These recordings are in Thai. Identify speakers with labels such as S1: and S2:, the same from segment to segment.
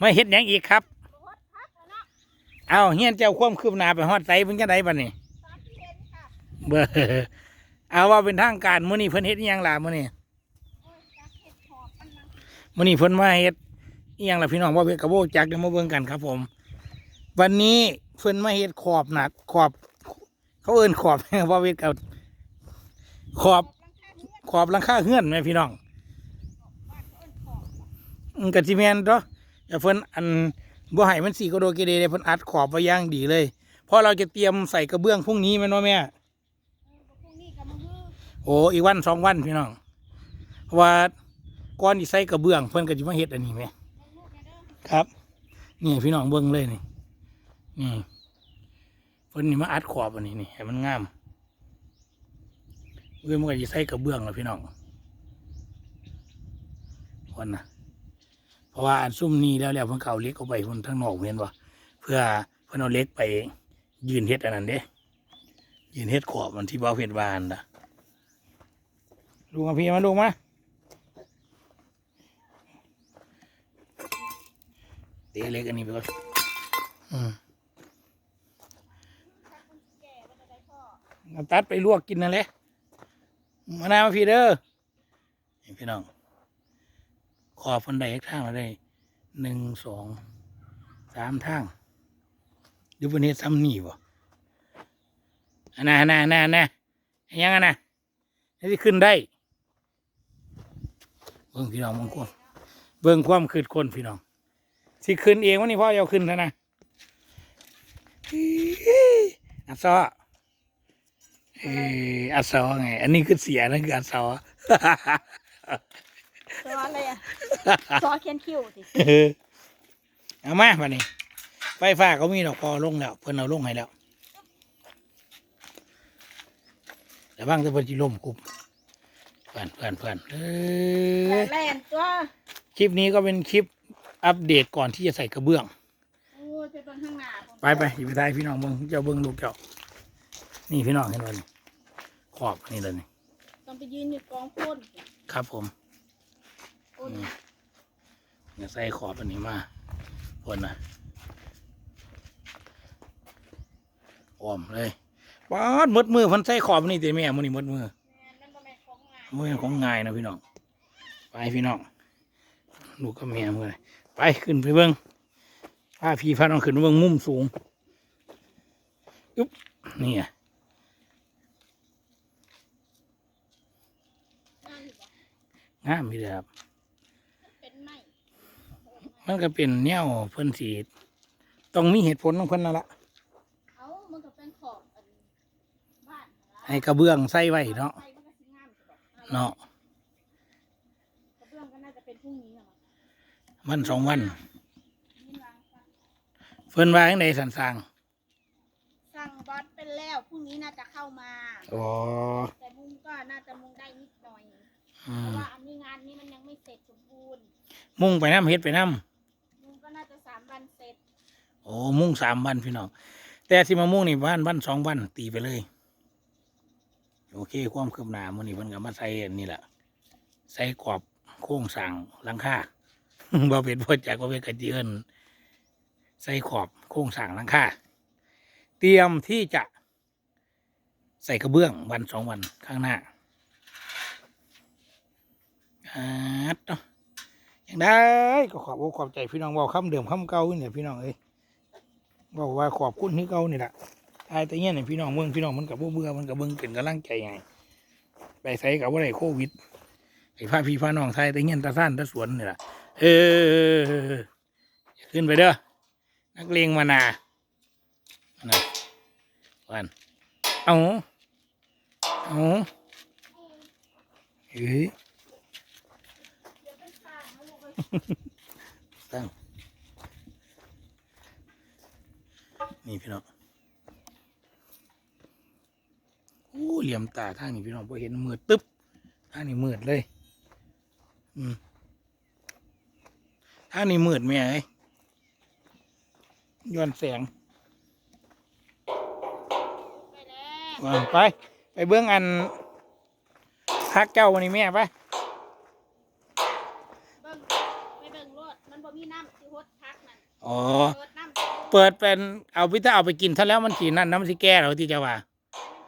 S1: ไมาเฮ็ดหยังอีกครับ เอาเฮียนเจ้าความคืบหน้าไปฮอดไสเพิ่นจังไดบัดนี้เบ้อเอาว่าเป็นทางการมื้อนี้เพิ่นเฮ็ดอิหยังล่ะมื้อนี้มื้อนี้เพิ่นมาเฮ็ดอิหยังล่ะพี่น้องบ่เฮ็ดกระโบจักเดี๋ยวมาเบิ่งกันครับ ผม วันนี้เพิ่นมาเฮ็ดขอบหนักขอบ เขาเอิ้นขอบบ่เฮ็ดกับขอบ ขอบหลังคาเฮือนแม่พี่น้องอืมก็สิแม่นตั วแต่เพิ่นอันบ่ให้มันสีกระโดดกระเดเดเพิ่นอัดขอบไว้ย่างดีเลยเพราะเราจะเตรียมใส่กระเบื้องพรุ่งนี้แม่นบ่แม่โอ้อีกวันสองวันพี่น้องเพราะว่าก้อนที่ใส่กระเบื้องเพิ่นก็จะมาเฮ็ดอันนี้ไหมครับ นี่พี่น้องเบิ้งเลยนี่นี่เพิ่นนี่มาอัดขอบอันนี้นี่ให้มันงามเพื่อนมันก็จะใส่กระเบื้องแล้วพี่น้องคนนะ เพราะว่าอันซุ่มนี้แล้วแล้วเพิ่นเก่าเล็กเอาไปเพิ่นทั้งนอกเห็นบ่เพื่อเพิ่นเอาเล็กไปยืนเฮ็ดอันนั้นเด้ยืนเฮ็ดขอบมันที่บ่าวเฮ็ดบานนะลุงกับพี่มาลุงมาเตะเล็กอันนี้ไปก่อนอืมเอาตัดไปลวกกินนั่นแหละมานาวมาพี่เด้อนี่พี่น้อง ขอบฟันไดเอกทางมาได้หนึ่งสองสามทางดูบนนี้ซ้ำนี่บ่อันน่ะอันน่ะอันน่ะอันน่ะยังอันน่ะที่ขึ้นได้ เบิ่งพี่น้องบางคนเบิ่งความคืดคนพี่น้องสิขึ้นเองวันนี้พ่อเอาขึ้นเท่านะอัดซอเอออัดซอไง อันนี้คือเสียนั่นคืออัดซอ
S2: ซออะไรอะซอเขียนคิ้วสิ
S1: เอามาบัดนี้ไฟฟ้าเขามีดอกพอลงแล้วเพิ่นเอาลงให้แล้วแต่บ้างจะเพิ่นจิล่มกลุ่มเพื่อนเพื่อนเพื่อนเอ้ย
S2: แลนตัว
S1: คลิปนี้ก็เป็นคลิปอัปเดตก่อนที่จะใส่กระเบื้อง
S2: โอ้ยไปเบิ่งข้างหน้าผม
S1: ไปไปอยู่ไปทายพี่น้องเบิ้งเจ้าเบิ้งลูกเจ้านี่พี่น้องเห็นวันขอบอันนี่เลยนี่
S2: ต้องไปยืนอยู่กองพ่น
S1: ครับผม
S2: พ่น
S1: เนี่ยใส่ขอบอันนี้มาพนนะอ้อมเลยปาดหมดมือเพันใส่ขอบอันนี่แต่แม่มันนี่หมดมือ
S2: แม่นนั่นบ่แม่นของงาน
S1: มือของง่ายนะพี่น้อง ไปพี่น้องลูกกับแม่เมื่อไปขึ้นไปเบิ้งพาพี่พาน้องขึ้นไปเบิ้งมุมสูงอึ๊บนี่อะ
S2: งานอยู่บ่
S1: งามมีเลยครับ
S2: เป็นไม้
S1: มันก็เป็นแนวเพิ่นสีต้องมีเหตุผลของเพิ่นนั่นละ
S2: เอ้ามันก็เป็นขอบอันบ้านนะ
S1: ให้กระเบื้องใส่ไว้เนาะ
S2: ไฟมันก็สิงามสิบ่
S1: เนาะ
S2: กระเบื้องก็น่าจะเป็นพรุ่งนี้อะมั้ง
S1: มันสองวัน
S2: นี่วางซะ
S1: เพิ่นว่าจังไดสันสร้าง
S2: สั่งบอสเป็นแล้วพรุ่งนี้น่าจะเข้ามา
S1: อ๋อ
S2: แต่มุงก็น่าจะมุงได้นิดหน่อย
S1: อื
S2: เพ
S1: ม
S2: ราะว่าอันนี้งานนี้มันยังไม่เสร็จสมบูรณ์
S1: มุ่งไปน้ำเฮ็ดไปน้
S2: มุงก็น่าจะสาม วันเสร็จ
S1: โอ้มุ่งสามวันพี่น้องแต่ที่มามุ่งนี่บ้านวันสองวันตีไปเลย โอเค ความคืบหน้ามันนี่เพิ่นก็มาใส่อันนี่แหละใส่กรอบโค้งสั่งหลังคาบ่เป็นพ่อจากบ่เป็นกระเจียนใส่ขอบโค้งสั่งหลังคาเตรียมที่จะใส่กระเบื้องวันสองวันข้างหน้าอาดเนาะ อย่างได้ก็ขอบอกขอบใจพี่น้องว่าคำเดิมคำเก่าเนี่ยพี่น้องเอ้ยบอกว่าขอบคุณที่เก่านี่แหละทายแต่เงี้ยเนี่ยพี่น้องเมืองพี่น้องมันกับเบื่อมันกับเบิ่งเป็นกำลังใจไงไปใส่กับว่าไรโควิดไอ้พาพี่พาน้องทายแต่เงี้ยตาซ่านตาสวนนี่แหละเออขึ้นไปเด้อนักเลงมานานะวันเอาเอาเฮ้ย
S2: เดี๋ยวเป็นข้างนะลูกเอ้ย
S1: ตั้ง นี่พี่น้องโอ้เหลี่ยมตาทางนี้พี่น้องพอเห็นมืดตึ๊บทางนี้มืดเลย อืมทางนี้มืดไหมไอ้ย้อนแสง
S2: ไปแล้ว
S1: ว่าไป ไปเบื้องอันพักเจ้าวันนี้แม่ไป
S2: เบิ่งไม่เป็น บิ่งรถมันบ่มีน้ำสิฮดพักนั่น
S1: อ๋อ
S2: เปิดน้ำ
S1: เปิดเป็นเอาพิถ้าเอาไปกินถ้าแล้วมันสีนั่นน้ำมันสีแก้เราที่จะว่า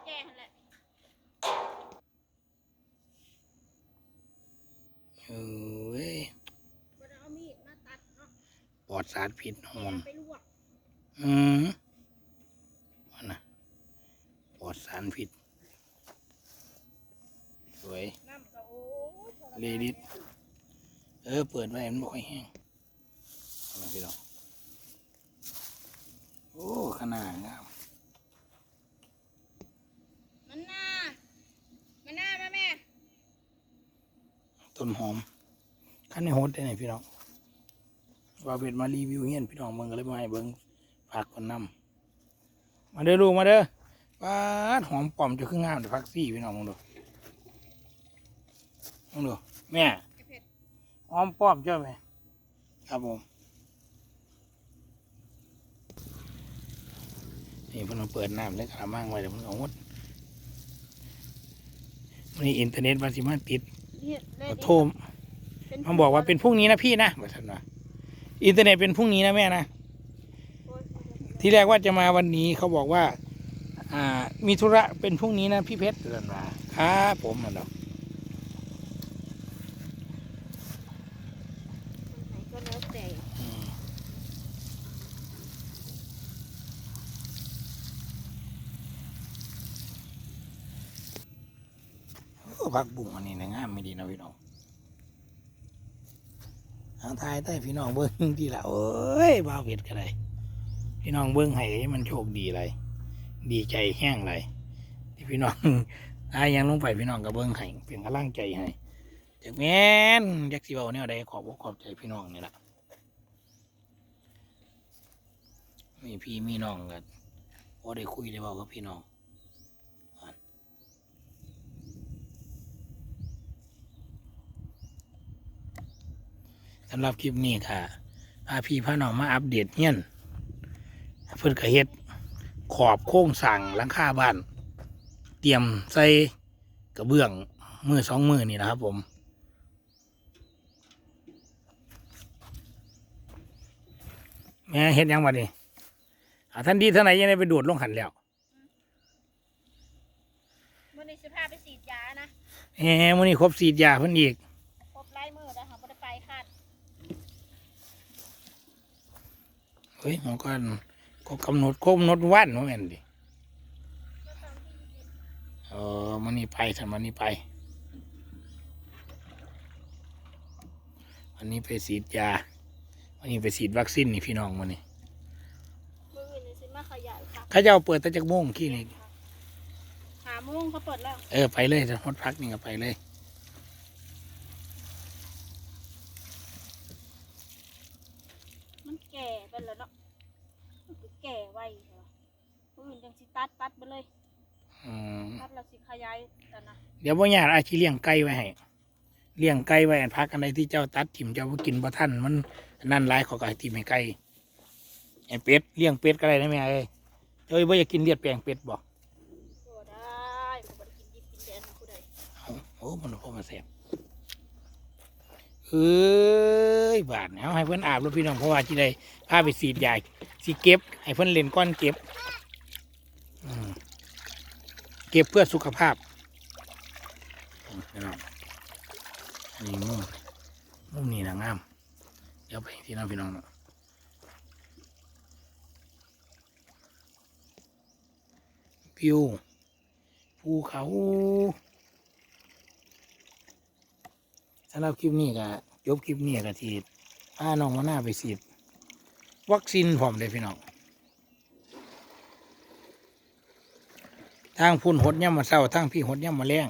S2: แก่หั่นแหละ
S1: เอ้ย
S2: บ่ได้เอามีดมาตัดเนาะ
S1: ปลอดสารพิษหอน
S2: ไปลวก
S1: อืมอันนะปลอดสารพิษ สวย
S2: น้ำก็โอ้ยทรมาน
S1: เลดิส เออ เปิดไว้มันบ่ค่อยแห้งเอามาพี่น้อง โอ้ขนาดงาม
S2: มันน่ามันน่ามาแม่
S1: ต้นหอมขั้นในโฮดได้ไหนพี่น้องว่าเป็ดมารีวิวเฮียนพี่น้องเบิ่งก็เลยมาให้เบิ่งฝากคนนำมาเด้อลูกมาเด้อปาดหอมปลอมจะขึ้นงามเดี๋ยวพักซี่พี่น้องมึงดูมึงดูแม่
S2: ไอ้เผ็ด
S1: หอมปลอมเจ้าไหมครับผม นี่เพิ่นเอาเปิดน้ำแล้วกระมังไว้เดี๋ยวมันเอาหมดมันนี่อินเทอร์เน็ตมันสิมาติด
S2: เนี่ยเล
S1: ขอ
S2: ดิส
S1: โทษ
S2: เป็น
S1: มันบอกว่าเป็นพรุ่งนี้นะพี่นะบอกท่านว่าอินเทอร์เน็ตเป็นพรุ่งนี้นะแม่นะ
S2: โอ้ย
S1: ที่แรกว่าจะมาวันนี้เขาบอกว่า อ่า มีธุระเป็นพรุ่งนี้นะพี่เพชรท่านว่าครับผมมันดอก
S2: คนไหนก็แล้วแต่
S1: อืมโอ้ พักบุ้งอันนี้นะงามไม่ดีนะพี่น้องทางไทยใต้พี่น้องเบิ้งที่ละโอ้ยบ้าวเวทก็ได้พี่น้องเบิ้งให้มันโชคดีไรดีใจแห้งไรที่พี่น้องตายยังลงไปพี่น้องก็เบิ้งให้เป็นกำลังใจให้จากแม่นยักสิเบาเนี่ยใดขอบอกขอบใจพี่น้องนี่แหละมีพี่มีน้องกันพอได้คุยได้เบากับพี่น้อง สำหรับคลิปนี้ค่ะพาพี่พาน้องมาอัปเดตเงี้ยนเพิ่นก็เฮ็ดขอบโค้งสั่งหลังคาบ้าน เตรียมใส่กระเบื้องมือสองมือนี่นะครับผมแม่เฮ็ดหยังบัดนี้อ่าท่านดีเท่าไหนยังได้ไปดูดลงขันแล้ว
S2: มื้อนี้สิพาไปฉีดยานะ
S1: แหมมื้อนี้ครบสีดยาเพิ่นอีก
S2: ครบไล่มือแล้วค่ะบ่ได้ไปคาด
S1: เฮ้ยหมอก็ก็กำหนดครบกำหนดวันว่าแม่นดิ
S2: ก็ตอนที่ยี่สิบ
S1: เออมันนี่ไปสันมันนี่ไปวันนี้ไปฉีดยาวันนี้ไปฉีดวัคซีนนี่พี่น้องมันนี่
S2: มื้ออื่นนี่สิมาขยายค่ะ
S1: เข้าเจ้าเปิดแตะจักโมงขี้นี่
S2: หาโมงเขาเปิดแล้ว
S1: เออไปเลยจะฮดพักนี่ก็ไปเลย
S2: มันแก่ไปแล้วเนาะมันคือแก่ไวเหรอมื้ออื่นจังสิตัดตัดไปเลย
S1: อืม
S2: ตัดแล้วสิขยายแต่นะ
S1: เดี๋ยวพ่อญาติอาชีเลี้ยงไก่ไว้ให้เลี้ยงไก่ไว้อันพักอันใดที่เจ้าตัดถิ่มเจ้าบ่กินบ่ทันมันนั่นหลายเขาก็ให้ถิ่มให้ไก่ไอ้เป็ดเลี้ยงเป็ดก็ได้นะแม่เอ้ยเจ้าบ่อยากกินเลียดแปลงเป็ดบ่
S2: ก็ได้ผมบ่ได้กินดิบกินแดนนะผู้ใด
S1: เอาโอ้มันพอมาแสบ เอ้ยบาดเนี่ยเอาให้เพื่อนอาบรถพี่น้องเพราะว่าที่ใดพาไปสีดยาสีเก็บ ให้เพื่อนเล่นก้อนเก็บเก็บเพื่อสุขภาพอืมพี่น้องนี่มุมมุมนี้นะงาม เดี๋ยวไปที่น้องพี่น้องเนาะวิวภูเขา สำหรับคลิปนี้ก็จบคลิปนี้ก็ทีพาน้องมาหน้าไปฉีดวัคซีนพร้อมเลยพี่น้องทางพุ่นหดย่ำมาเศร้าทางพี่หดย่ำมาแรง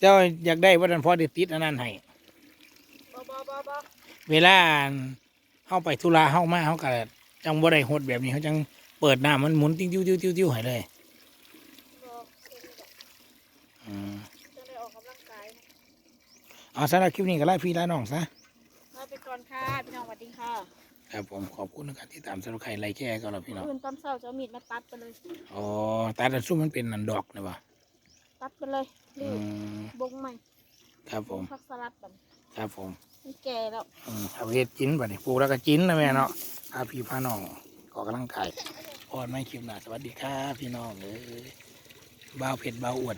S1: เจ้าอยากได้ว่าดันพอได้ติดอันนั้นให้เวลาเข้าไปธุระเข้ามาเขาก็จังบ่ได้หดแบบนี้เขาจังเปิดหน้ำมันหมุนติ้วติ้วติ้วติ้วให้เลย
S2: บ่เอ็นดอก
S1: อืม
S2: จะได้ออกกำลังกายนะ
S1: เอาสำหรับคลิปนี้ก็ไล่พี่ไล่น้องซะ
S2: ลาไปก่อนค่ะพี่น้องสวัสดีค่ะ
S1: ครับผมขอบคุณนะครับที่ตามสำหรับใครไล่แค่ก็แล้วพี่น้อง
S2: อื่นตอนเช้าจะเอามีดมาตัดไปเลย
S1: อ๋อตาดันซุ่มมันเป็นนันดอกนะวะ
S2: ตัดไปเลย
S1: อื
S2: รีบ
S1: ม
S2: บงใหม่
S1: ครับผม
S2: ผักสลัดกัน
S1: ครับผม
S2: คมันแก่แล้ว
S1: อืมเอาไปเฮ็ดกินบัดนี้ปลูกแล้วก็กินนะแม่เนาะพาพี่พาน้องออกกำลังกายพอดไม่คลิปหน้าสวัสดีครับพี่น้องเอ้ยบ่าวเผ็ดบ่าวอวด